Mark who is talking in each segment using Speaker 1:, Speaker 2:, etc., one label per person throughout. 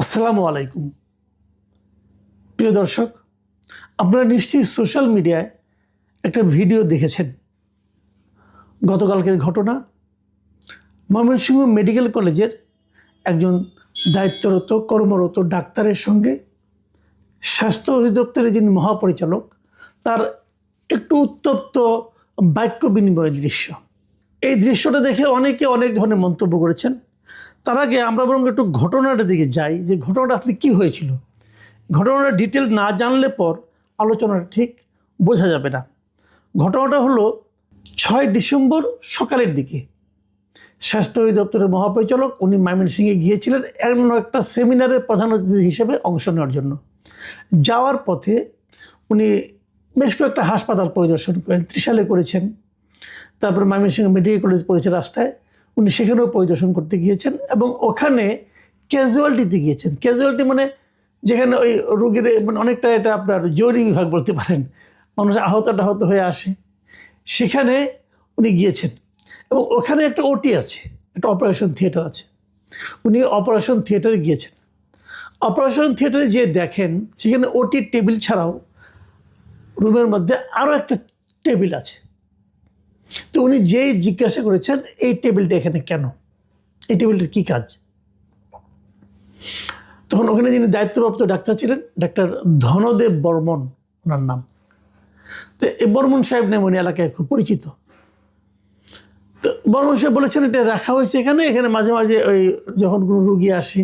Speaker 1: আসসালামু আলাইকুম। প্রিয় দর্শক, আপনারা নিশ্চয়ই সোশ্যাল মিডিয়ায় একটা ভিডিও দেখেছেন। গতকালকের ঘটনা, ময়মনসিংহ মেডিকেল কলেজের একজন দায়িত্বরত কর্মরত ডাক্তারের সঙ্গে স্বাস্থ্য অধিদপ্তরের যিনি মহাপরিচালক, তার একটু উত্তপ্ত বাক্য বিনিময়ের দৃশ্য। এই দৃশ্যটা দেখে অনেকে অনেক ধরনের মন্তব্য করেছেন। তার আগে আমরা বরং একটু ঘটনাটার দিকে যাই, যে ঘটনাটা আসলে কী হয়েছিল। ঘটনাটা ডিটেল না জানলে পর আলোচনাটা ঠিক বোঝা যাবে না। ঘটনাটা হলো ছয় ডিসেম্বর সকালের দিকে। স্বাস্থ্য অধিদপ্তরের মহাপরিচালক উনি ময়মনসিংহে গিয়েছিলেন এমন একটা সেমিনারের প্রধান অতিথি হিসেবে অংশ নেওয়ার জন্য। যাওয়ার পথে উনি বেশ কয়েকটা হাসপাতাল পরিদর্শন করেন, ত্রিশালে করেছেন। তারপরে ময়মনসিংহ মেডিকেল কলেজ পড়েছে রাস্তায়। উনি সেখানেও পরিদর্শন করতে গিয়েছেন এবং ওখানে ক্যাজুয়ালিটিতে গিয়েছেন। ক্যাজুয়ালিটি মানে যেখানে ওই রোগীর মানে অনেকটা এটা আপনার জরুরি বিভাগ বলতে পারেন। মানুষ আহত টাহত হয়ে আসে। সেখানে উনি গিয়েছেন এবং ওখানে একটা ওটি আছে, একটা অপারেশন থিয়েটার আছে। উনি অপারেশন থিয়েটারে গিয়েছেন। অপারেশন থিয়েটারে যে দেখেন, সেখানে ওটির টেবিল ছাড়াও রুমের মধ্যে আরও একটা টেবিল আছে। তো উনি যেই জিজ্ঞাসা করেছেন, এই টেবিলটা এখানে কেন? এই টেবিলটার কী কাজ? তখন ওখানে যিনি দায়িত্বপ্রাপ্ত ডাক্তার ছিলেন, ডাক্তার ধনদেব বর্মন, ওনার নাম। তো এই বর্মন সাহেব নাম উনি এলাকায় খুব পরিচিত। তো বর্মন সাহেব বলেছেন, এটা রাখা হয়েছে এখানে এখানে মাঝে মাঝে ওই যখন কোনো রুগী আসে,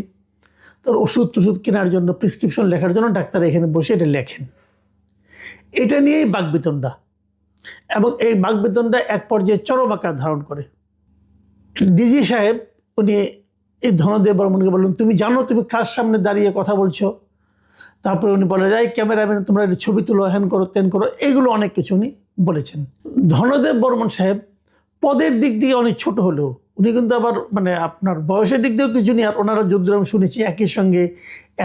Speaker 1: তার ওষুধ টষুধ কেনার জন্য প্রেসক্রিপশন লেখার জন্য ডাক্তার এখানে বসে এটা লেখেন। এটা নিয়েই বাগবিতণ্ডা এবং এই বাগবেতনটা এক পর্যায়ে চরম আকার ধারণ করে। ডিজি সাহেব, উনি এই ধনদেব বর্মনকে বললেন, তুমি জানো, তুমি কার সামনে দাঁড়িয়ে কথা বলছো? তারপরে উনি বলে যায় ক্যামেরাম্যান, তোমরা ছবি তুলো, হ্যান করো তেন করো। এগুলো অনেক কিছু উনি বলেছেন। ধনদেব বর্মন সাহেব, পদের দিক দিয়ে অনেক ছোট হলেও উনি কিন্তু আবার মানে আপনার বয়সের দিক দিয়েও জুনিয়র ওনারা যদ্দূর আমি শুনেছি একই সঙ্গে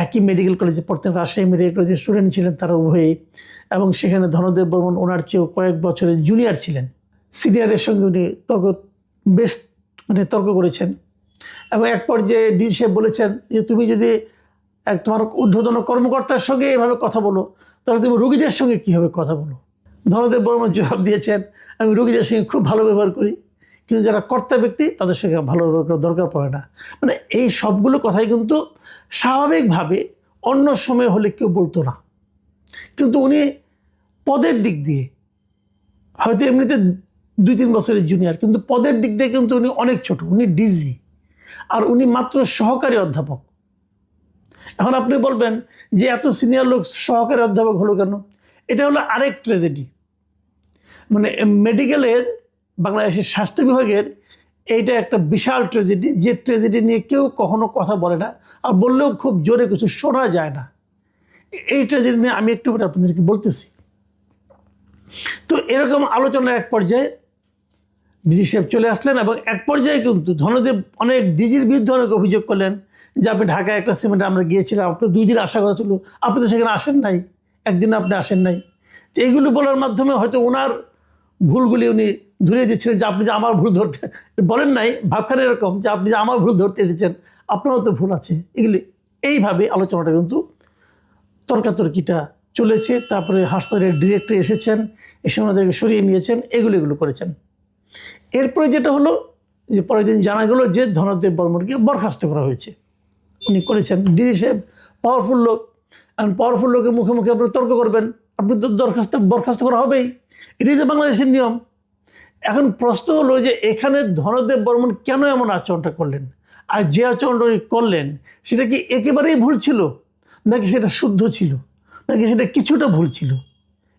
Speaker 1: একই মেডিকেল কলেজে পড়তেন, রাজশাহী মেডিকেল কলেজের স্টুডেন্ট ছিলেন তারা উভয়ে, এবং সেখানে ধনদেব বর্মন ওনার চেয়েও কয়েক বছরের জুনিয়র ছিলেন। সিনিয়রের সঙ্গে উনি তর্ক, বেশ মানে তর্ক করেছেন। এবং এক পর্যায়ে ডি সাহেব বলেছেন যে, তুমি যদি এক তোমার ঊর্ধ্বতন কর্মকর্তার সঙ্গে এভাবে কথা বলো, তাহলে তুমি রুগীদের সঙ্গে কীভাবে কথা বলো? ধনদেব বর্মন জবাব দিয়েছেন, আমি রুগীদের সঙ্গে খুব ভালো ব্যবহার করি। কিন্তু যারা কর্তা ব্যক্তি, তাদের সঙ্গে ভালো দরকার পড়ে না। মানে এই সবগুলো কথাই কিন্তু স্বাভাবিকভাবে অন্য সময় হলে কেউ বলতো না। কিন্তু উনি পদের দিক দিয়ে, হয়তো এমনিতে দুই তিন বছরের জুনিয়র কিন্তু পদের দিক দিয়ে কিন্তু উনি অনেক ছোট, উনি ডিজি আর উনি মাত্র সহকারী অধ্যাপক। এখন আপনি বলবেন যে এত সিনিয়র লোক সহকারী অধ্যাপক হলো কেন? এটা হলো আরেক ট্র্যাজেডি মানে মেডিকেলের বাংলাদেশের স্বাস্থ্য বিভাগের এইটা একটা বিশাল ট্রেজেডি যে ট্রেজেডি নিয়ে কেউ কখনো কথা বলে না আর বললেও খুব জোরে কিছু শোনা যায় না। এই ট্রেজেডি নিয়ে আমি একটু করে আপনাদেরকে বলতেছি। তো এরকম আলোচনার এক পর্যায়ে ডিজি সাহেব চলে আসলেন এবং এক পর্যায়ে কিন্তু ধনদেব অনেক ডিজির বিরুদ্ধে অনেক অভিযোগ করলেন যে আপনি ঢাকায় একটা সিমেন্টে আমরা গিয়েছিলাম আপনি দুই দিন আশা কথা ছিল, আপনি তো সেখানে আসেন নাই একদিন আপনি আসেন নাই। এইগুলো বলার মাধ্যমে হয়তো ওনার ভুলগুলি উনি ধরিয়ে দিচ্ছিলেন যে আপনি যে আমার ভুল ধরতে বলেন নাই, ভাবখানে এরকম যে আপনি যে আমার ভুল ধরতে এসেছেন, আপনারও তো ভুল আছে। এগুলি এইভাবে আলোচনাটা কিন্তু তর্কাতর্কিটা চলেছে। তারপরে হাসপাতালের ডিরেক্টর এসেছেন, এসে ওনাদেরকে সরিয়ে নিয়েছেন, এগুলো এগুলো করেছেন। এরপরে যেটা হলো, যে পরের দিন জানা গেলো যে ধনদেব বর্মনকে বরখাস্ত করা হয়েছে। উনি করেছেন। ডিজি সাহেব পাওয়ারফুল লোক। পাওয়ারফুল লোকের মুখে মুখে আপনি তর্ক করবেন, আপনি তো দরখাস্ত, বরখাস্ত করা হবেই। এটাই যে বাংলাদেশের নিয়ম। এখন প্রশ্ন হলো যে এখানে ধনদেব বর্মন কেন এমন আচরণটা করলেন? আর যে আচরণটা করলেন, সেটা কি একেবারেই ভুল ছিল? নাকি সেটা শুদ্ধ ছিল? নাকি সেটা কিছুটা ভুল ছিল?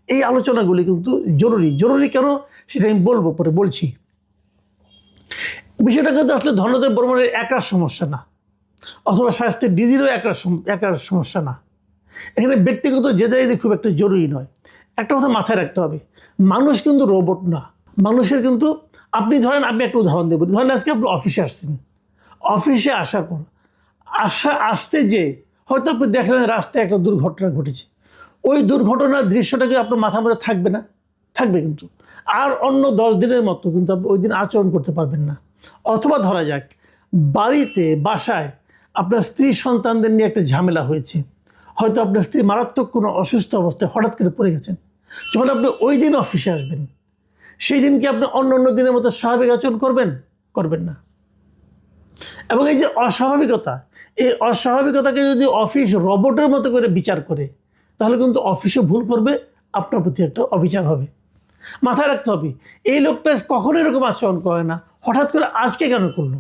Speaker 1: এই আলোচনাগুলি কিন্তু জরুরি। জরুরি কেন? সেটা আমি বলব, পরে বলছি। বিষয়টা কিন্তু আসলে ধনদেব বর্মনের একার সমস্যা না। অথবা স্বাস্থ্যের ডিজিরও একার একার সমস্যা না। এখানে ব্যক্তিগত জেদাইদি খুব একটা জরুরি নয়। একটা কথা মাথায় রাখতে হবে। মানুষ কিন্তু রোবট না। মানুষের কিন্তু, আপনি ধরেন, আমি একটা উদাহরণ দেবো। ধরেন, আজকে আপনি অফিসে আসছেন। অফিসে আসার পর, আসা, আসতে যে, হয়তো আপনি দেখলেন রাস্তায় একটা দুর্ঘটনা ঘটেছে। ওই দুর্ঘটনার দৃশ্যটাকে আপনার মাথার মধ্যে থাকবে না? থাকবে কিন্তু। আর অন্য দশ দিনের মতো কিন্তু আপনি ওই দিন আচরণ করতে পারবেন না। অথবা ধরা যাক, বাড়িতে, বাসায় আপনার স্ত্রী সন্তানদের নিয়ে একটা ঝামেলা হয়েছে। হয়তো আপনার স্ত্রী মারাত্মক কোনো অসুস্থ অবস্থায় হঠাৎ করে পড়ে গেছেন। যখন আপনি ওই দিন অফিসে আসবেন, সেই দিন কি আপনি অন্য অন্য দিনের মতো স্বাভাবিক আচরণ করবেন? করবেন না। এবং এই যে অস্বাভাবিকতা, এই অস্বাভাবিকতাকে যদি অফিস রোবটের মতো করে বিচার করে, তাহলে কিন্তু অফিসও ভুল করবে, আপনার প্রতি একটা অবিচার হবে। মাথায় রাখতে হবে, এই লোকটা কখনো এরকম আচরণ করে না, হঠাৎ করে আজকে কেন করল?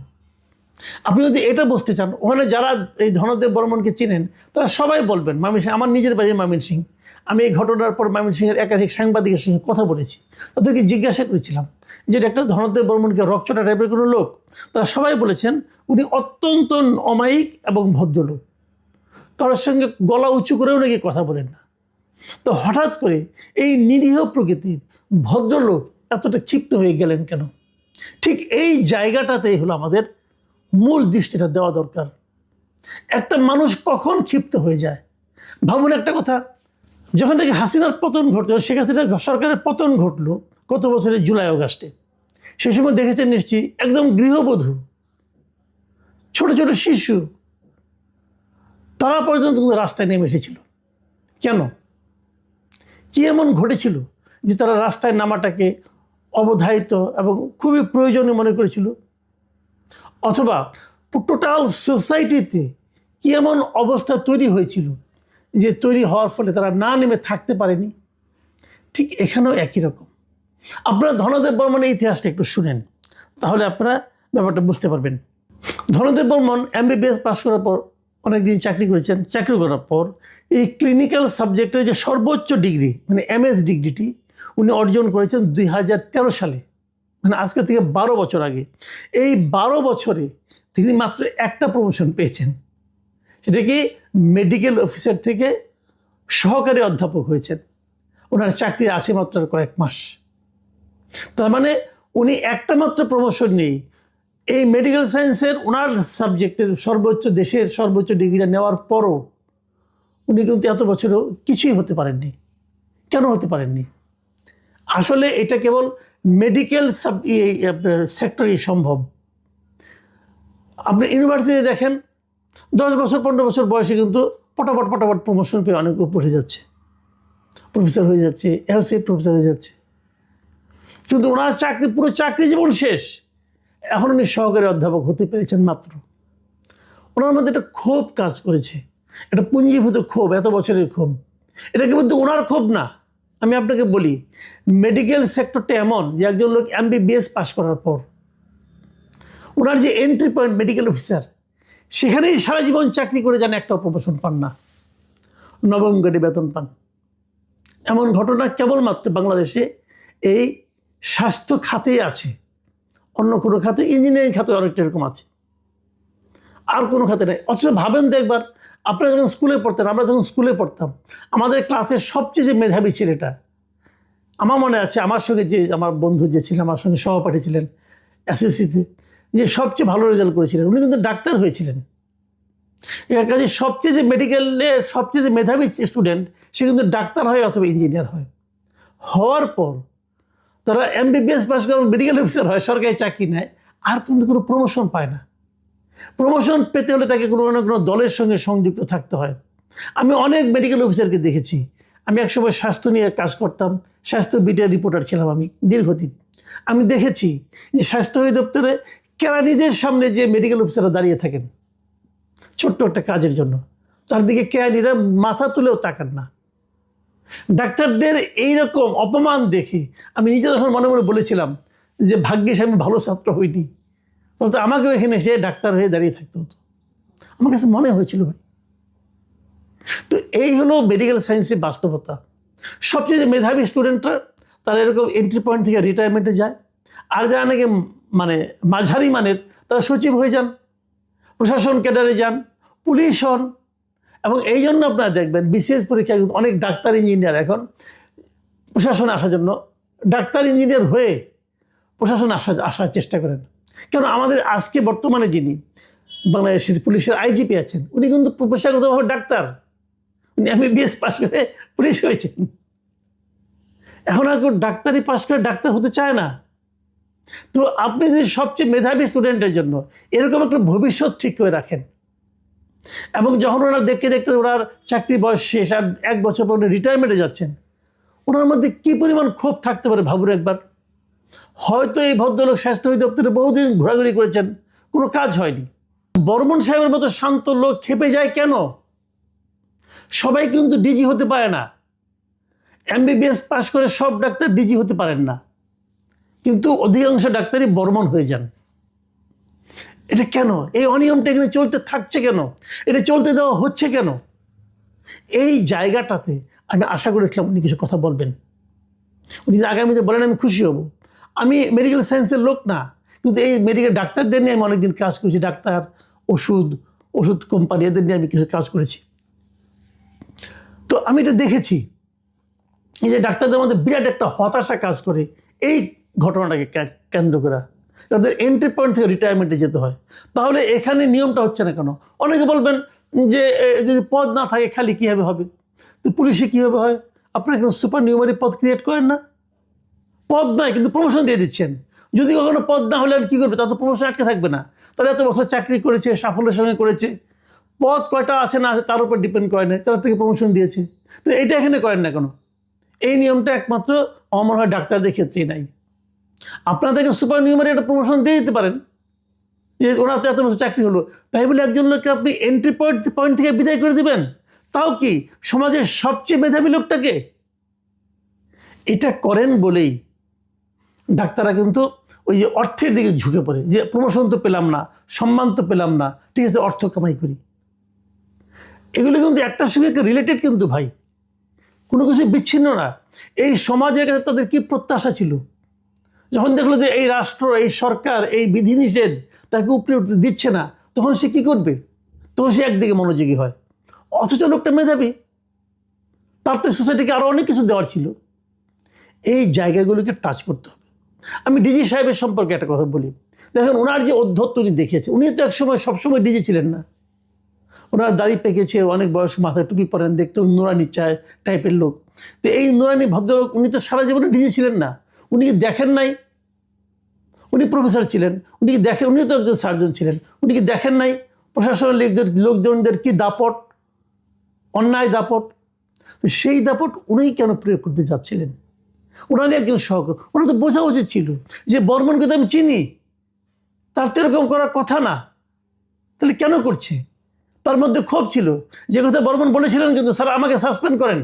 Speaker 1: আপনি যদি এটা বুঝতে চান, ওখানে যারা এই ধনদেব বর্মনকে চিনেন, তারা সবাই বলবেন, মামিন সিং, আমার নিজের বাড়ি মামিন সিং আমি এই ঘটনার পর মামিন সিংয়ের একাধিক সাংবাদিকের সঙ্গে কথা বলেছি। তাদেরকে জিজ্ঞাসা করেছিলাম যে ডাক্তার ধনদেব বর্মনকে রকচটা টাইপের কোনো লোক? তারা সবাই বলেছেন উনি অত্যন্ত অমায়িক এবং ভদ্রলোক। কারোর সঙ্গে গলা উঁচু করেও নাকি কথা বলেন না। তো হঠাৎ করে এই নিরীহ প্রকৃতির ভদ্রলোক এতটা ক্ষিপ্ত হয়ে গেলেন কেন? ঠিক এই জায়গাটাতেই হলো আমাদের মূল দৃষ্টিটা দেওয়া দরকার। একটা মানুষ কখন ক্ষিপ্ত হয়ে যায়? ভাবুন একটা কথা যখন থেকে হাসিনার পতন ঘটলো, শেখ হাসিনার সরকারের পতন ঘটলো গত বছরের জুলাই অগাস্টে সে সময় দেখেছেন নিশ্চয়ই একদম গৃহবধূ, ছোট ছোট শিশু, তারা পর্যন্ত কিন্তু রাস্তায় নেমে এসেছিল। কেন? কি এমন ঘটেছিল যে তারা রাস্তায় নামাটাকে অবধারিত এবং খুবই প্রয়োজনীয় মনে করেছিল? অথবা টোটাল সোসাইটিতে কি এমন অবস্থা তৈরি হয়েছিল যে তৈরি হওয়ার ফলে তারা না নেমে থাকতে পারেনি। ঠিক এখানেও একই রকম। আপনারা ধনদেব বর্মনের ইতিহাসটা একটু শুনেন, তাহলে আপনারা ব্যাপারটা বুঝতে পারবেন। ধনদেব বর্মন এমবিবিএস পাশ করার পর অনেকদিন চাকরি করেছেন। চাকরি করার পর এই ক্লিনিক্যাল সাবজেক্টের যে সর্বোচ্চ ডিগ্রি মানে এমএস ডিগ্রিটি উনি অর্জন করেছেন দুই হাজার তেরো সালে। মানে আজকে থেকে বারো বছর আগে। এই বারো বছরে তিনি মাত্র একটা প্রমোশন পেয়েছেন। সেটা কি মেডিকেল অফিসার থেকে সহকারী অধ্যাপক হয়েছেন। ওনার চাকরি আছে মাত্র কয়েক মাস। তার মানে উনি একটা মাত্র প্রমোশন নেই এই মেডিকেল সায়েন্সের ওনার সাবজেক্টের সর্বোচ্চ দেশের সর্বোচ্চ ডিগ্রিটা নেওয়ার পরও উনি কিন্তু এত বছরও কিছুই হতে পারেননি। কেন হতে পারেননি? আসলে এটা কেবল মেডিকেল সাব ইয়ে সেক্টরেই সম্ভব। আপনি ইউনিভার্সিটি দেখেন দশ বছর, পনেরো বছর বয়সে কিন্তু পটাপট পটাপট প্রমোশন পেয়ে অনেক উপরে যাচ্ছে। প্রফেসর হয়ে যাচ্ছে অ্যাসোসিয়েট প্রফেসর হয়ে যাচ্ছে। কিন্তু ওনার চাকরি, পুরো চাকরি জীবন শেষ। এখন উনি সহকারী অধ্যাপক হতে পেরেছেন মাত্র। ওনার মধ্যে একটা ক্ষোভ কাজ করেছে। একটা পুঞ্জীভূত ক্ষোভ, এত বছরের ক্ষোভ। এটা কিন্তু ওনার ক্ষোভ না। আমি আপনাকে বলি মেডিকেল সেক্টরটা এমন যে একজন লোক এমবিবিএস পাস করার পর, ওনার যে এন্ট্রি পয়েন্ট মেডিকেল অফিসার সেখানেই সারা জীবন চাকরি করে যেন একটা প্রমোশন পান না। নবম গ্রেডে বেতন পান। এমন ঘটনা কেবলমাত্র বাংলাদেশে এই স্বাস্থ্য খাতেই আছে। অন্য কোনো খাতে, ইঞ্জিনিয়ারিং খাতে অনেকটা এরকম আছে। আর কোনো খাতে নেই। অথচ ভাবেন তো একবার, আপনারা যখন স্কুলে পড়তেন, আমরা যখন স্কুলে পড়তাম, আমাদের ক্লাসের সবচেয়ে যে মেধাবী ছেলেটা, আমার মনে আছে, আমার সঙ্গে যে, আমার বন্ধু যে ছিলেন আমার সঙ্গে সহপাঠী ছিলেন, এসএসসিতে। যে সবচেয়ে ভালো রেজাল্ট করেছিলেন। উনি কিন্তু ডাক্তার হয়েছিলেন। এর কাজে সবচেয়ে যে মেডিকেলে সবচেয়ে যে মেধাবী স্টুডেন্ট সে কিন্তু ডাক্তার হয় অথবা ইঞ্জিনিয়ার হয়। হওয়ার পর তারা এমবিবিএস পাস করে মেডিকেল অফিসার হয়, সরকারি চাকরি নেয়, আর কিন্তু কোনো প্রমোশন পায় না। প্রমোশন পেতে হলে তাকে কোনো না কোনো দলের সঙ্গে সংযুক্ত থাকতে হয়। আমি অনেক মেডিকেল অফিসারকে দেখেছি। আমি একসময় স্বাস্থ্য নিয়ে কাজ করতাম, স্বাস্থ্য বিটের রিপোর্টার ছিলাম আমি দীর্ঘদিন। আমি দেখেছি যে স্বাস্থ্য অধিদপ্তরে কেরানিদের সামনে যে মেডিকেল অফিসাররা দাঁড়িয়ে থাকেন, ছোট্ট একটা কাজের জন্য, তার দিকে কেরানিরা মাথা তুলেও তাকান না। ডাক্তারদের এইরকম অপমান দেখি আমি নিজে যখন মনে মনে বলেছিলাম যে, ভাগ্যিস আমি ভালো ছাত্র হইনি। তবে আমাকেও এখানে সে ডাক্তার হয়ে দাঁড়িয়ে থাকতে হতো। আমার কাছে মনে হয়েছিল ভাই। তো এই হলো মেডিকেল সায়েন্সের বাস্তবতা। সবচেয়ে যে মেধাবী স্টুডেন্টরা তারা এরকম এন্ট্রি পয়েন্ট থেকে রিটায়ারমেন্টে যায়। আর যারা নাকি মানে মাঝারি মানের, তারা সচিব হয়ে যান, প্রশাসন ক্যাডারে যান, পুলিশ হন। এবং এই জন্য আপনারা দেখবেন বিসিএস পরীক্ষা কিন্তু অনেক ডাক্তার ইঞ্জিনিয়ার এখন প্রশাসনে আসার জন্য ডাক্তার ইঞ্জিনিয়ার হয়ে প্রশাসনে আসা, আসার চেষ্টা করেন। কেন আমাদের আজকে বর্তমানে যিনি বাংলাদেশের পুলিশের আইজিপি আছেন, উনি কিন্তু পেশাগতভাবে ডাক্তার। উনি এমবিবিএস পাশ করে পুলিশ হয়েছেন। এখন আর কেউ ডাক্তারি পাশ করে ডাক্তার হতে চায় না। তো আপনি যদি সবচেয়ে মেধাবী স্টুডেন্টের জন্য, এরকম একটা ভবিষ্যৎ ঠিক করে রাখেন। এবং যখন ওরা দেখতে দেখতে ওনার চাকরি বয়স শেষ আর এক বছর পর উনি রিটায়ারমেন্টে যাচ্ছেন, ওনার মধ্যে কী পরিমাণ ক্ষোভ থাকতে পারে ভাবুন একবার। হয়তো এই ভদ্রলোক স্বাস্থ্য অধিদপ্তরে বহুদিন ঘোরাঘুরি করেছেন, কোনো কাজ হয়নি। বর্মন সাহেবের মতো শান্ত লোক খেপে যায় কেন? সবাই কিন্তু ডিজি হতে পারে না। এমবিবিএস পাশ করে সব ডাক্তার ডিজি হতে পারেন না। কিন্তু অধিকাংশ ডাক্তারই বর্মন হয়ে যান। এটা কেন? এই অনিয়মটা এখানে চলতে থাকছে কেন? এটা চলতে দেওয়া হচ্ছে কেন? এই জায়গাটাতে আমি আশা করেছিলাম উনি কিছু কথা বলবেন। উনি আগামীতে বলেন, আমি খুশি হব। আমি মেডিকেল সায়েন্সের লোক না, কিন্তু এই মেডিকেল ডাক্তারদের নিয়ে আমি অনেকদিন কাজ করেছি, ডাক্তার, ওষুধ ওষুধ কোম্পানি এদের নিয়ে আমি কিছু কাজ করেছি। তো আমি এটা দেখেছি। এই যে ডাক্তারদের মধ্যে বিরাট একটা হতাশা কাজ করে। এই ঘটনাটাকে কেন্দ্র করে। তাদের এন্ট্রি পয়েন্ট থেকে রিটায়ারমেন্টে যেতে হয়। তাহলে এখানে নিয়মটা হচ্ছে না কেন? অনেকে বলবেন যে যদি পদ না থাকে, খালি কীভাবে হবে? তো পুলিশে কীভাবে হয়? আপনারা কেন সুপার নিউমারি পদ ক্রিয়েট করেন না? পদ নয় কিন্তু প্রমোশন দিয়ে দিচ্ছেন। যদি কখনো পদ না হলে আর কী করবে? তা তো প্রমোশন আটকে থাকবে না। তারা এত বছর চাকরি করেছে, সাফল্যের সঙ্গে করেছে। পদ কয়টা আছে না আছে তার উপর ডিপেন্ড করে না, তারা থেকে প্রমোশন দিয়েছে। তো এটা এখানে করেন না কেন? এই নিয়মটা একমাত্র অমর হয় ডাক্তারদের ক্ষেত্রেই নাই। আপনাদেরকে সুপার নিউমারি একটা প্রমোশন দিয়ে দিতে পারেন। যে ওনার তো এত বছর চাকরি হলো। তাই বলে একজন লোককে আপনি এন্ট্রি পয়েন্ট পয়েন্ট থেকে বিদায় করে দিবেন। তাও কি সমাজের সবচেয়ে মেধাবী লোকটাকে? এটা করেন বলেই ডাক্তাররা কিন্তু ওই যে অর্থের দিকে ঝুঁকে পড়ে। যে প্রমোশন তো পেলাম না, সম্মান তো পেলাম না, ঠিক আছে, অর্থ কামাই করি। এগুলো কিন্তু একটার সঙ্গে একটা রিলেটেড কিন্তু ভাই। কোনো কিছু বিচ্ছিন্ন না। এই সমাজের কাছে তাদের কি প্রত্যাশা ছিল? যখন দেখল যে এই রাষ্ট্র, এই সরকার, এই বিধিনিষেধ তাকে উপরে উঠতে দিচ্ছে না, তখন সে কী করবে? তখন সে একদিকে মনোযোগী হয়। অথচ লোকটা মেধাবী। তার তো সোসাইটিকে আরও অনেক কিছু দেওয়ার ছিল। এই জায়গাগুলোকে টাচ করতে হবে। আমি ডিজি সাহেবের সম্পর্কে একটা কথা বলি। দেখেন, ওনার যে অধ্যত্ত উনি দেখেছে উনি তো একসময় সবসময় ডিজি ছিলেন না। ওনার দাড়ি পেকেছে, অনেক বয়স মাথায় টুপি পরেন দেখতে নুরানি চায় টাইপের লোক। তো এই নুরানি ভদ্রলোক, উনি তো সারা জীবনে ডিজি ছিলেন না। উনি কি দেখেন নাই? উনি প্রফেসর ছিলেন, উনি কি দেখেন উনি তো একজন সার্জন ছিলেন, উনি কি দেখেন নাই প্রশাসনের লোকদের, লোকজনদের কি দাপট, অন্যায় দাপট? তো সেই দাপট উনিই কেন প্রয়োগ করতে যাচ্ছিলেন? ওনারই একজন সহক ওনার তো বোঝা উচিত ছিল যে বর্মনকে তো আমি চিনি, তার তো এরকম করার কথা না, তাহলে কেন করছে? তার মধ্যে ক্ষোভ ছিল, যে কথা বর্মন বলেছিলেন কিন্তু স্যার আমাকে সাসপেন্ড করেন,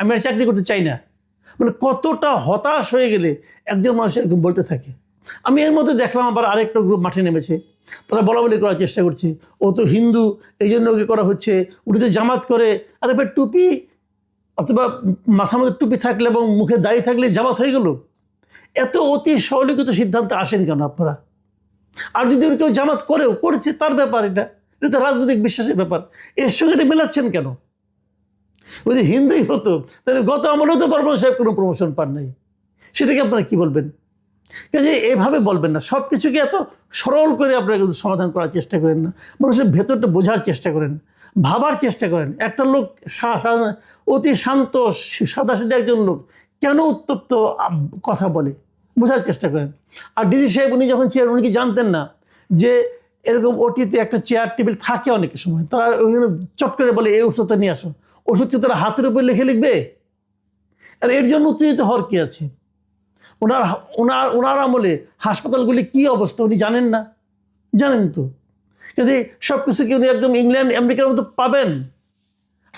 Speaker 1: আমি আর চাকরি করতে চাই না। মানে কতটা হতাশ হয়ে গেলে একজন মানুষ এরকম বলতে থাকে। আমি এর মধ্যে দেখলাম আবার আরেকটা গ্রুপ মাঠে নেমেছে। তারা বলা বলি করার চেষ্টা করছে। ও তো হিন্দু এই জন্য ওকে করা হচ্ছে। উনি তো জামাত করে, আর এবার টুপি, অথবা মাথার মধ্যে টুপি থাকলে এবং মুখে দাঁড়িয়ে থাকলে জামাত হয়ে গেল। এত অতি সরলীকৃত সিদ্ধান্তে আসেন কেন আপনারা? আর যদি কেউ জামাত করেও, করেছে তার ব্যাপার এটা। এটা রাজনৈতিক বিশ্বাসের ব্যাপার। এর সঙ্গে এটা মেলাচ্ছেন কেন? যদি হিন্দুই হতো, তাহলে গত আমলেও তো বর্মন সাহেব, কোনো প্রমোশন পান নাই। সেটাকে আপনারা কী বলবেন? কাজে এভাবে বলবেন না সব কিছুকে এত সরল করে আপনারা কিন্তু সমাধান করার চেষ্টা করেন না, মানুষের ভেতরটা বোঝার চেষ্টা করেন, ভাবার চেষ্টা করেন। একটা লোক অতি শান্ত সাদা সাদা একজন লোক কেন উত্তপ্ত কথা বলে? বোঝার চেষ্টা করেন। আর ডিজি সাহেব, উনি যখন ছিলেন উনি কি জানতেন না যে এরকম ওটিতে একটা চেয়ার, টেবিল থাকে অনেক সময়, তারা ওইখানে চট করে বলে, এই ওষুধটা নিয়ে আসো। ওষুধ কি তারা হাতের উপরে লিখে লিখবে? আর এর জন্য উত্তেজিত হওয়ার কী আছে? ওনার ওনার ওনার আমলে হাসপাতালগুলি কী অবস্থা উনি জানেন না? জানেন তো। যদি সব কিছু কি উনি একদম ইংল্যান্ড, আমেরিকার মতো পাবেন?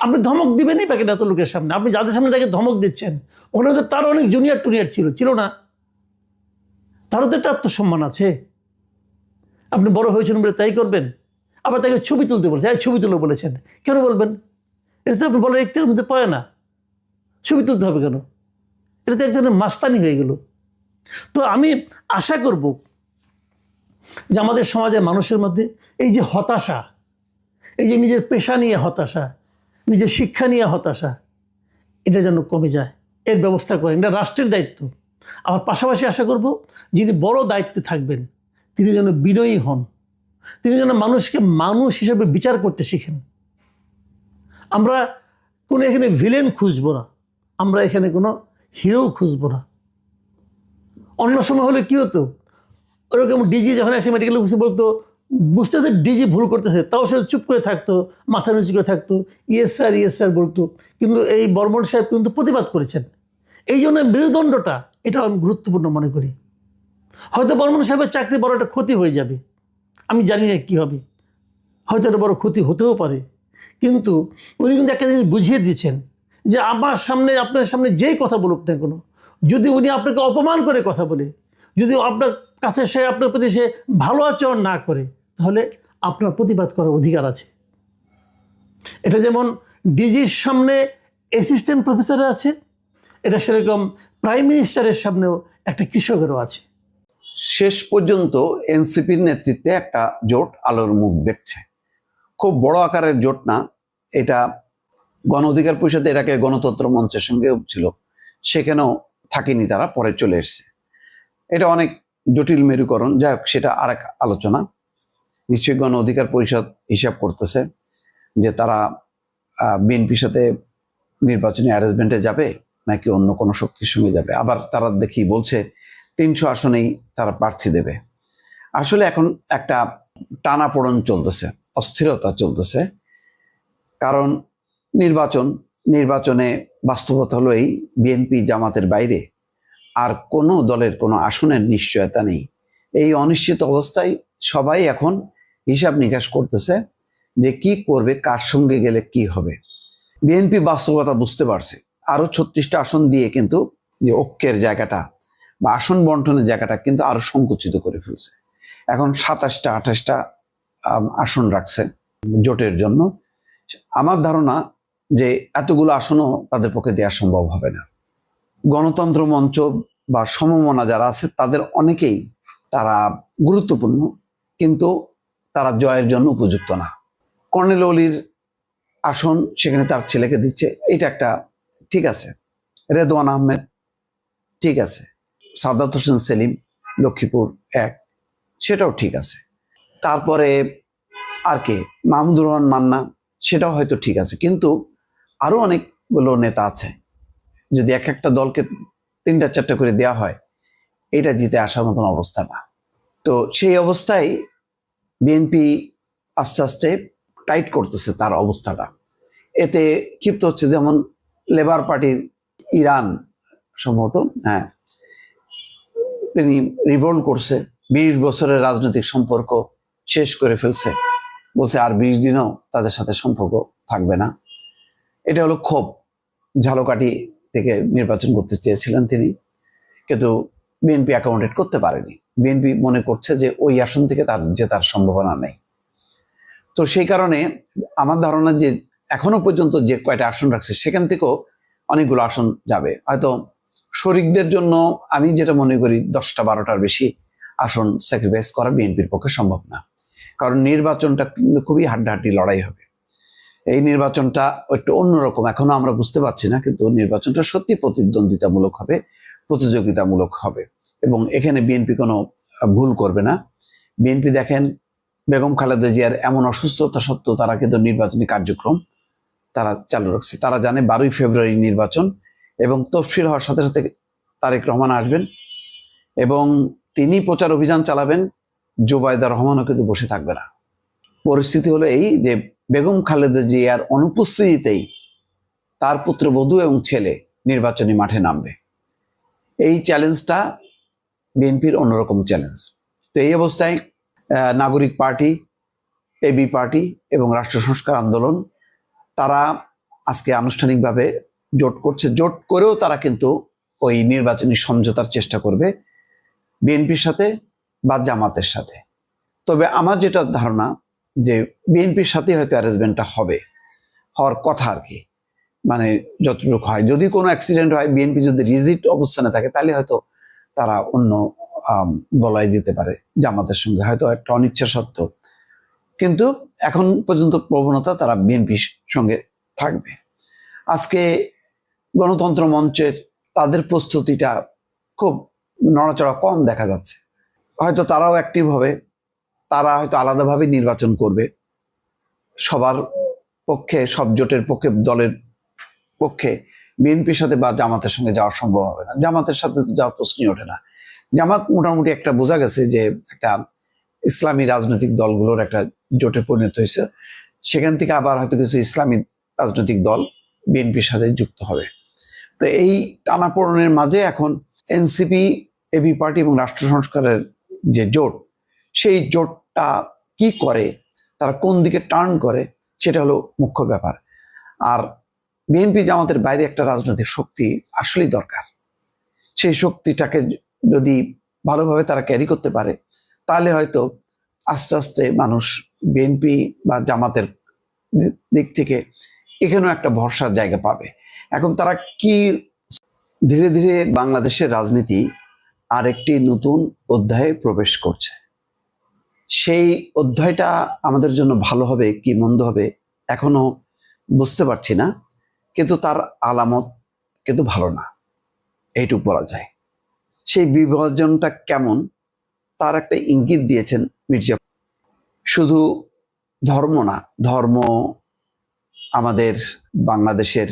Speaker 1: আপনি ধমক দিবেনই প্যাকেট এত লোকের সামনে। আপনি যাদের সামনে তাকে ধমক দিচ্ছেন ওখানে তো তার অনেক জুনিয়র টুনিয়র ছিল ছিল না? তারও তো একটা আত্মসম্মান আছে। আপনি বড় হয়েছেন বলে তাই করবেন? আবার তাকে ছবি তুলতে বলেছেন ছবি তুলো বলেছেন। কেন বলবেন? এটা তো আপনি বলার মধ্যে পড়ে না। ছবি তুলতে হবে কেন? এটা তো এক ধরনের মাস্তানি হয়ে গেল। তো আমি আশা করব যে আমাদের সমাজের মানুষের মধ্যে এই যে হতাশা, এই যে নিজের পেশা নিয়ে হতাশা, নিজের শিক্ষা নিয়ে হতাশা, এটা যেন কমে যায়। এর ব্যবস্থা করেন। এটা রাষ্ট্রের দায়িত্ব। আবার পাশাপাশি আশা করব, যিনি বড় দায়িত্বে থাকবেন, তিনি যেন বিনয়ী হন। তিনি যেন মানুষকে মানুষ হিসেবে বিচার করতে শিখেন। আমরা কোনো এখানে ভিলেন খুঁজবো না। আমরা এখানে কোনো হিরো খুঁজবো না। অন্য সময় হলে কী হতো? ওরকম ডিজি যখন এসে মেডিকেল অফিসে বলতো বুঝতেছে ডিজি ভুল করতেছে। তাও সে চুপ করে থাকতো, মাথা নিচু করে থাকতো। ইয়েস স্যার ইয়েস স্যার বলতো। কিন্তু এই বর্মন সাহেব কিন্তু প্রতিবাদ করেছেন। এই জন্য মেরুদণ্ডটা, এটা আমি গুরুত্বপূর্ণ মনে করি। হয়তো বর্মন সাহেবের চাকরি বড় একটা ক্ষতি হয়ে যাবে। আমি জানি না কী হবে। হয়তো একটা বড় ক্ষতি হতেও পারে। কিন্তু উনি কিন্তু একটা জিনিস বুঝিয়ে দিয়েছেন যে আমার সামনে, আপনার সামনে যেই কথা বলুক না কোনো, যদি উনি আপনাকে অপমান করে কথা বলে, যদি আপনার কাছে সে আপনার প্রতি সে ভালো আচরণ না করে, তাহলে আপনার প্রতিবাদ করার অধিকার আছে। এটা যেমন ডিজির সামনে অ্যাসিস্ট্যান্ট প্রফেসর আছে, এটা সেরকম প্রাইম মিনিস্টারের সামনেও একটা কৃষকেরও আছে।
Speaker 2: শেষ পর্যন্ত এনসিপির নেতৃত্বে একটা জোট আলোর মুখ দেখছে। খুব বড় আকারের জোট না। এটা গণ অধিকার পরিষদে এটাকে গণতন্ত্র মঞ্চের সঙ্গে ছিল। সেখানেও থাকেনি তারা, পরে চলে এসছে। এটা অনেক জটিল মেরুকরণ। যাই হোক, সেটা আর আলোচনা। নিশ্চয়ই গণ অধিকার পরিষদ হিসাব করতেছে যে তারা বিএনপির সাথে নির্বাচনী অ্যারেঞ্জমেন্টে যাবে নাকি অন্য কোনো শক্তির সঙ্গে যাবে? আবার তারা দেখি বলছে তিনশো আসনেই তারা প্রার্থী দেবে। আসলে এখন একটা টানা টানাপোড়ন চলতেছে। অস্থিরতা চলতেছে। কারণ নির্বাচন, নির্বাচনে বাস্তবতা হলো এই বিএনপি জামাতের বাইরে। আর কোনো দলের কোনো আসনের নিশ্চয়তা নেই। এই অনিশ্চিত অবস্থায় সবাই এখন হিসাব নিকাশ করতেছে যে কি করবে, কার সঙ্গে গেলে কি হবে। বিএনপি বাস্তবতা বুঝতে পারছে। আরও ছত্রিশটা আসন দিয়ে কিন্তু যে ঐক্যের জায়গাটা বা আসন বন্টনের জায়গাটা কিন্তু আরও সংকুচিত করে ফেলছে। এখন সাতাশটা, আঠাশটা আসন রাখছে জোটের জন্য। আমার ধারণা যে এতগুলো আসনও তাদের পক্ষে দেওয়া সম্ভব হবে না। গণতন্ত্র মঞ্চ বা সমমনা যারা আছে, তাদের অনেকেই তারা গুরুত্বপূর্ণ, কিন্তু তারা জয়ের জন্য উপযুক্ত না। কর্নেল অলির আসন সেখানে তার ছেলেকে দিচ্ছে, এটা একটা ঠিক আছে। রেদওয়ান আহমেদ, ঠিক আছে। সাদাত হোসেন সেলিম, লক্ষ্মীপুর এক, সেটাও ঠিক আছে। তারপরে আর কে? মাহমুদুর রহমান মান্না, সেটাও হয়তো ঠিক আছে। কিন্তু আরও অনেকগুলো নেতা আছে, যদি এক একটা দলকে তিনটা চারটা করে দেওয়া হয়, এটা জিতে আসার মতন অবস্থা না। তো সেই অবস্থায় বিএনপি আস্তে আস্তে টাইট করতেছে তার অবস্থাটা। এতে ক্ষিপ্ত হচ্ছে যেমন লেবার পার্টির ইরান সম্ভবত হ্যাঁ তিনি রিভোল্ট করছে, বিশ বছরের রাজনৈতিক সম্পর্ক শেষ করে ফেলছে। বলছে, আর বিশ দিনও তাদের সাথে সম্পর্ক থাকবে না। এটা হলো ক্ষোভ। ঝালকাঠি থেকে নির্বাচন করতে চেয়েছিলেন তিনি, কিন্তু বিএনপি অ্যাকাউন্টেড করতে পারেনি। বিএনপি মনে করছে যে ওই আসন থেকে তার জেতার সম্ভাবনা নেই। তো সেই কারণে আমার ধারণা যে এখনও পর্যন্ত যে কয়টা আসন রাখছে, সেখান থেকেও অনেকগুলো আসন যাবে। হয়তো শরিকদের জন্য আমি যেটা মনে করি, দশটা বারোটার বেশি আসন স্যাক্রিফাইস করা বিএনপির পক্ষে সম্ভব না। কারণ নির্বাচনটা কিন্তু খুবই হাড্ডাহাড্ডি লড়াই হবে। এই নির্বাচনটা একটু অন্যরকম, এখনও আমরা বুঝতে পারছি না, কিন্তু নির্বাচনটা সত্যি প্রতিদ্বন্দ্বিতামূলক হবে, প্রতিযোগিতামূলক হবে এবং এখানে বিএনপি কোনো ভুল করবে না। বিএনপি দেখেন, বেগম খালেদা জিয়ার এমন অসুস্থতা সত্ত্বেও তারা কিন্তু নির্বাচনী কার্যক্রম তারা চালু রাখছে। তারা জানে বারোই ফেব্রুয়ারি নির্বাচন এবং তফসিল হওয়ার সাথে সাথে তারেক রহমান আসবেন এবং তিনি প্রচার অভিযান চালাবেন। জোবায়দা রহমানও কিন্তু বসে থাকবে না। পরিস্থিতি হলো এই যে বেগম খালেদা জিয়ার অনুপস্থিতিতেই তার পুত্রবধূ এবং ছেলে নির্বাচনী মাঠে নামবে। এই চ্যালেঞ্জটা বিএনপির অন্যরকম চ্যালেঞ্জ। তো এই অবস্থায় নাগরিক পার্টি এবি পার্টি এবং রাষ্ট্র সংস্কার আন্দোলন, তারা আজকে আনুষ্ঠানিকভাবে জোট করছে। জোট করেও তারা কিন্তু ওই নির্বাচনী সমঝোতার চেষ্টা করবে। বিএনপির সাথে বা জামাতের সাথে। তবে আমার যেটা ধারণা যে বিএনপির সাথে হয়তো অ্যারেঞ্জমেন্টটা হবে, হওয়ার কথা আর কি। মানে যতটুকু হয়, যদি কোনো অ্যাক্সিডেন্ট হয়, বিএনপি যদি রিজিট অবস্থানে থাকে, তাহলে হয়তো তারা অন্য বলাই দিতে পারে জামাতের সঙ্গে। হয়তো একটা অনিচ্ছা সত্ত্বেও। কিন্তু এখন পর্যন্ত প্রবণতা তারা বিএনপির সঙ্গে থাকবে। আজকে গণতন্ত্র মঞ্চের তাদের প্রস্তুতিটা খুব নড়াচড়া কম দেখা যাচ্ছে। হয়তো তারাও অ্যাক্টিভ হবে, তারা হয়তো আলাদাভাবে নির্বাচন করবে। সবার পক্ষে, সব জোটের পক্ষে, দলের পক্ষে বিএনপির সাথে বা জামাতের সঙ্গে যাওয়া সম্ভব হবে না। জামাতের সাথে তো যাওয়ার প্রশ্নই ওঠে না। জামাত মোটামুটি একটা বোঝা গেছে যে একটা ইসলামী রাজনৈতিক দলগুলোর একটা জোটে পরিণত হয়েছে। সেখান থেকে আবার হয়তো কিছু ইসলামী রাজনৈতিক দল বিএনপির সাথে যুক্ত হবে। তো এই টানাপোড়েনের মাঝে এখন এনসিপি, এবি পার্টি এবং রাষ্ট্র সংস্কারের যে জোট, সেই জোটটা কি করে, তারা কোন দিকে টার্ন করে, সেটা হলো মুখ্য ব্যাপার। আর বিএনপি জামাতের বাইরে একটা রাজনৈতিক শক্তি আসলেই দরকার। সেই শক্তিটাকে যদি ভালোভাবে তারা ক্যারি করতে পারে, তাহলে হয়তো আস্তে আস্তে মানুষ বিএনপি বা জামাতের দিক থেকে এখানেও একটা ভরসার জায়গা পাবে। এখন তারা কি ধীরে ধীরে বাংলাদেশের রাজনীতি আরেকটি নতুন অধ্যায়ে প্রবেশ করছে। সেই অধ্যায়টা আমাদের জন্য ভালো হবে, কি মন্দ হবে, এখনও বুঝতে পারছি না, কিন্তু তার আলামত কিন্তু ভালো না। এইটুক বলা যায়। সেই বিভাজনটা কেমন, তার একটা ইঙ্গিত দিয়েছেন মির্জা। শুধু ধর্ম না, ধর্ম আমাদের বাংলাদেশের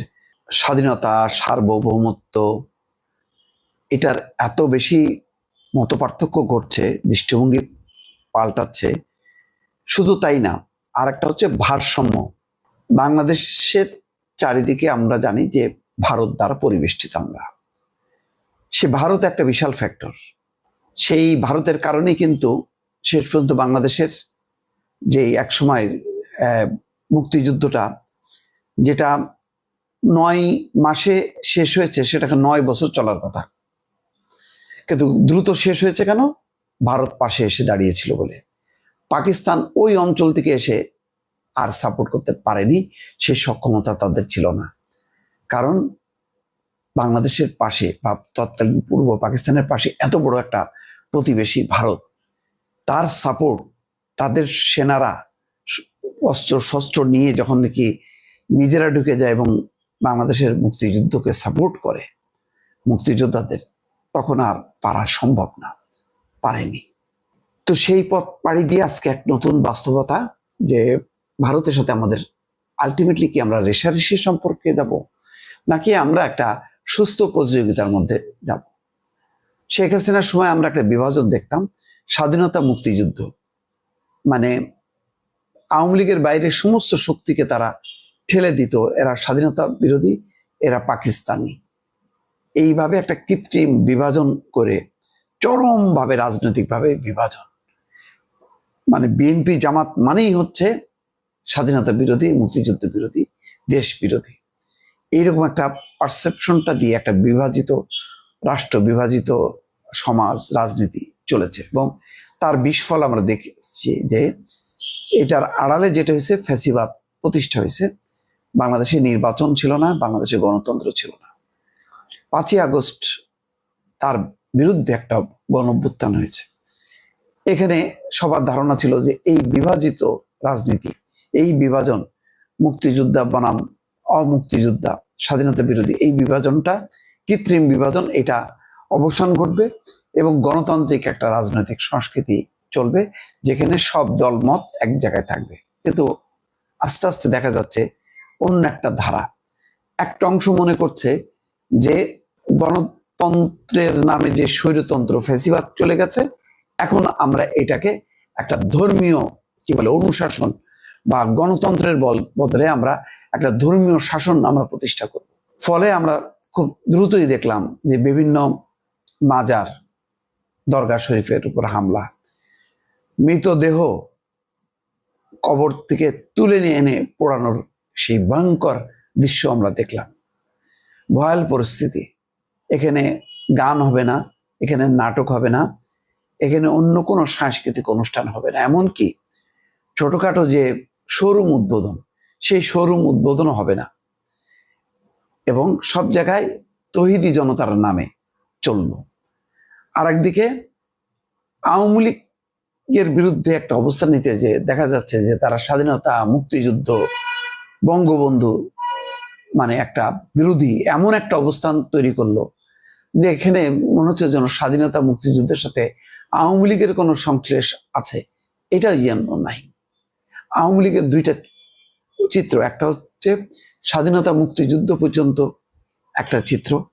Speaker 2: স্বাধীনতা, সার্বভৌমত্ব এটার এত বেশি মত পার্থক্য ঘটছে দৃষ্টিভঙ্গি পাল্টাচ্ছে শুধু তাই না আর একটা হচ্ছে ভারসাম্য। বাংলাদেশের চারিদিকে আমরা জানি যে ভারত দ্বারা পরিবেষ্টিত আমরা। সে ভারত একটা বিশাল ফ্যাক্টর সেই ভারতের কারণেই কিন্তু শেষ পর্যন্ত বাংলাদেশের যে একসময় আহ, মুক্তিযুদ্ধটা যেটা নয় মাসে শেষ হয়েছে সেটাকে নয় বছর চলার কথা। কিন্তু দ্রুত শেষ হয়েছে কেন? ভারত পাশে এসে দাঁড়িয়েছিল বলে। পাকিস্তান ওই অঞ্চল থেকে এসে আর সাপোর্ট করতে পারেনি, সে সক্ষমতা তাদের ছিল না। কারণ বাংলাদেশের পাশে বা তৎকালীন পূর্ব পাকিস্তানের পাশে এত বড় একটা প্রতিবেশী ভারত, তার সাপোর্ট তাদের সেনারা অস্ত্র শস্ত্র নিয়ে যখন নাকি নিজেরা ঢুকে যায় এবং বাংলাদেশের মুক্তিযুদ্ধকে সাপোর্ট করে, মুক্তিযোদ্ধাদের তখন আর পারা সম্ভব না, পারেনি। তো সেই পথ পাড়ি দিয়ে আজকে এক নতুন বাস্তবতা যে ভারতের সাথে আমাদের আলটিমেটলি কি আমরা রেশারেশি সম্পর্কে যাব, নাকি আমরা একটা সুস্থ প্রতিযোগিতার মধ্যে যাব? শেখ হাসিনার সময় আমরা একটা বিভাজন দেখতাম, স্বাধীনতা মুক্তিযুদ্ধ। মানে আওয়ামী লীগের বাইরে সমস্ত শক্তিকে তারা ঠেলে দিত, এরা স্বাধীনতা বিরোধী, এরা পাকিস্তানি। এইভাবে একটা কৃত্রিম বিভাজন করে চরমভাবে রাজনৈতিকভাবে বিভাজন। মানে বিএনপি জামাত মানেই হচ্ছে স্বাধীনতা বিরোধী, মুক্তিযুদ্ধ বিরোধী, দেশ বিরোধী। এইরকম একটা পারসেপশনটা দিয়ে একটা বিভাজিত রাষ্ট্র, বিভাজিত সমাজ, রাজনীতি চলেছে এবং তার বিস্ফল আমরা দেখেছি যে এটার আড়ালে যেটা হয়েছে, ফ্যাসিবাদ প্রতিষ্ঠা হয়েছে। বাংলাদেশে নির্বাচন ছিল না, বাংলাদেশে গণতন্ত্র ছিল না। পাঁচই আগস্ট তার বিরুদ্ধে একটা গণভ্যুত্থান হয়েছে। এখানে সবার ধারণা ছিল যে এই বিভাজিত রাজনীতি, এই বিভাজন মুক্তিযোদ্ধা বনাম, অমুক্তিযোদ্ধা, স্বাধীনতা বিরোধী, এই বিভাজনটা, কৃত্রিম বিভাজন, এটা অবসান ঘটবে এবং গণতান্ত্রিক একটা রাজনৈতিক সংস্কৃতি চলবে, যেখানে সব দল, মত এক জায়গায় থাকবে। কিন্তু আস্তে আস্তে দেখা যাচ্ছে অন্য একটা ধারা। একটা অংশ মনে করছে যে গণতন্ত্রের নামে যে স্বৈরতন্ত্র, ফেসিবাদ চলে গেছে, এখন আমরা এটাকে একটা ধর্মীয়, কি বলে, অনুশাসন বা গণতন্ত্রের বল, বদলে আমরা একটা ধর্মীয় শাসন আমরা প্রতিষ্ঠা করব। ফলে আমরা খুব দ্রুতই দেখলাম যে বিভিন্ন মাজার দরগা শরীফের উপর হামলা, মৃতদেহ কবর থেকে তুলে নিয়ে এনে পোড়ানোর সেই ভয়ঙ্কর দৃশ্য আমরা দেখলাম। ভয়াল পরিস্থিতি। এখানে গান হবে না, এখানে নাটক হবে না, এখানে অন্য কোনো সাংস্কৃতিক অনুষ্ঠান হবে না। এমনকি ছোটখাটো যে শোরুম উদ্বোধন, সেই শোরুম উদ্বোধনও হবে না। এবং সব জায়গায় তহিদি জনতার নামে চলল আর একদিকে আওয়ামী লীগের বিরুদ্ধে একটা অবস্থান নিতে যে দেখা যাচ্ছে যে তারা স্বাধীনতা, মুক্তিযুদ্ধ, বঙ্গবন্ধু মানে একটা বিরোধী এমন একটা অবস্থান তৈরি করল যে এখানে মনে হচ্ছে যেন স্বাধীনতা মুক্তিযুদ্ধের সাথে আওয়ামী লীগের কোনো সংশ্লেষ আছে। এটা যেন নাই। আওয়ামী লীগের দুইটা চিত্র, একটা হচ্ছে স্বাধীনতা মুক্তিযুদ্ধ পর্যন্ত একটা চিত্র,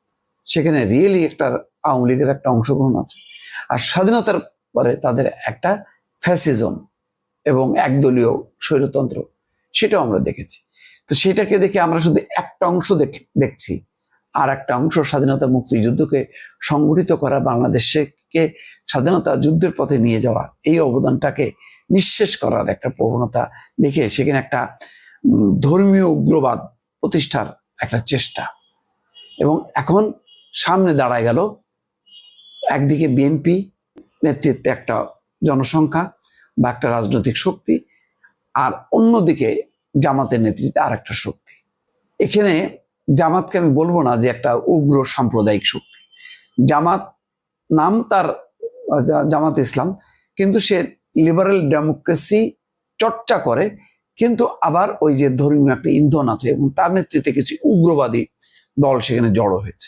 Speaker 2: সেখানে রিয়েলি একটা আওয়ামী লীগের একটা অংশগ্রহণ আছে। আর স্বাধীনতার পরে তাদের একটা ফ্যাসিজম এবং একদলীয় স্বৈরতন্ত্র, সেটাও আমরা দেখেছি। তো সেটাকে দেখে আমরা শুধু একটা অংশ দেখ- দেখছি। আর একটা অংশ স্বাধীনতা মুক্তিযুদ্ধকে সংগঠিত করা বাংলাদেশকে স্বাধীনতা যুদ্ধের পথে নিয়ে যাওয়া, এই অবদানটাকে নিঃশেষ করার একটা প্রবণতা দেখে সেখানে একটা ধর্মীয় উগ্রবাদ প্রতিষ্ঠার একটা চেষ্টা। এবং এখন সামনে দাঁড়ায় গেল একদিকে বিএনপি নেতৃত্বে একটা জনসংখ্যা বা একটা রাজনৈতিক শক্তি, আর অন্যদিকে জামাতের নেতৃত্বে আর একটা শক্তি। এখানে জামাতকে আমি বলব না যে একটা উগ্র সাম্প্রদায়িক শক্তি। জামাত নাম তার জামাত ইসলাম, কিন্তু সে লিবারেল ডেমোক্রেসি চর্চা করে, কিন্তু আবার ওই যে ধর্মীয় একটা ইন্ধন আছে এবং তার নেতৃত্বে কিছু উগ্রবাদী দল সেখানে জড়ো হয়েছে।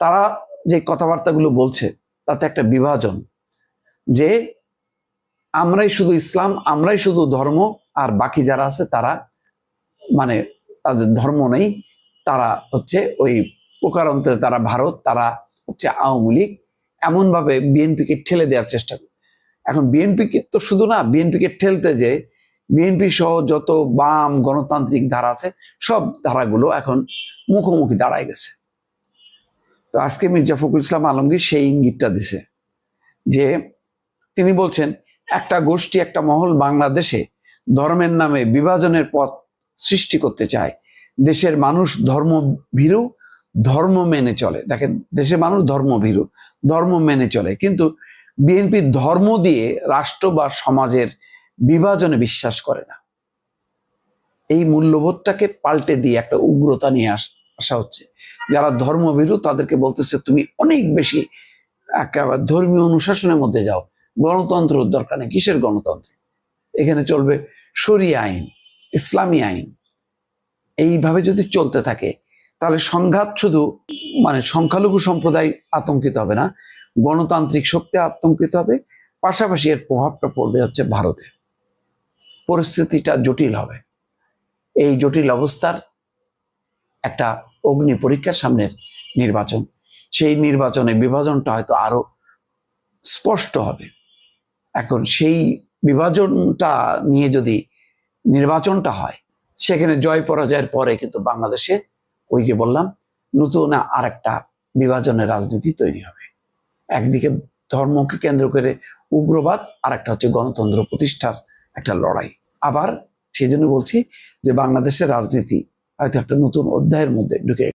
Speaker 2: তারা যে কথাবার্তাগুলো বলছে, তাতে একটা বিভাজন যে আমরাই শুধু ইসলাম, আমরাই শুধু ধর্ম, আর বাকি যারা আছে তারা মানে তাদের ধর্ম নেই, তারা হচ্ছে ওই প্রকারান্তরে তারা ভারত, তারা হচ্ছে আওয়ামী লীগ, এমনভাবে বিএনপিকে ঠেলে দেওয়ার চেষ্টা করে। এখন বিএনপিকে তো শুধু না, বিএনপিকে ঠেলতে যে বিএনপি সহ যত বাম গণতান্ত্রিক ধারা আছে, সব ধারাগুলো এখন মুখোমুখি দাঁড়ায় গেছে। তো আজকে মির্জা ফখরুল ইসলাম আলমগীর সেই ইঙ্গিতটা দিছে যে তিনি বলছেন, একটা গোষ্ঠী, একটা মহল বাংলাদেশে ধর্মের নামে বিভাজনের পথ সৃষ্টি করতে চায়। দেশের মানুষ ধর্ম ভীরু, ধর্ম মেনে চলে। দেখেন, দেশের মানুষ ধর্ম ভীরু, ধর্ম মেনে চলে। কিন্তু বিএনপি ধর্ম দিয়ে রাষ্ট্র বা সমাজের বিভাজনে বিশ্বাস করে না। এই মূল্যবোধটাকে পাল্টে দিয়ে একটা উগ্রতা নিয়ে আস- হচ্ছে। যারা ধর্মভীরু তাদেরকে বলতেছে, তুমি অনেক বেশি একেবারে ধর্মীয় অনুশাসনের মধ্যে যাও। গণতন্ত্র দরকার নেই। কিসের গণতন্ত্র? এখানে চলবে শরিয়া আইন। ইসলামী আইন। এইভাবে যদি চলতে থাকে, তাহলে সংঘাত শুধু মানে সংখ্যালঘু সম্প্রদায় আতঙ্কিত হবে না, গণতান্ত্রিক শক্তি আতঙ্কিত হবে, পাশাপাশি এর প্রভাবটা পড়বে হচ্ছে ভারতে। পরিস্থিতিটা জটিল হবে। এই জটিল অবস্থার একটা অগ্নি পরীক্ষার সামনের নির্বাচন। সেই নির্বাচনে বিভাজনটা হয়তো আরও স্পষ্ট হবে। এখন সেই বিভাজনটা নিয়ে যদি নির্বাচনটা হয়। সেখানে জয় পরাজয়ের পরে কিন্তু বাংলাদেশে ওই যে বললাম, নতুন আর একটা বিভাজনের রাজনীতি তৈরি হবে। একদিকে ধর্মকে কেন্দ্র করে উগ্রবাদ আর একটা হচ্ছে গণতন্ত্র প্রতিষ্ঠার একটা লড়াই। আবার সেই বলছি যে বাংলাদেশের রাজনীতি হয়তো একটা নতুন অধ্যায়ের মধ্যে ঢুকে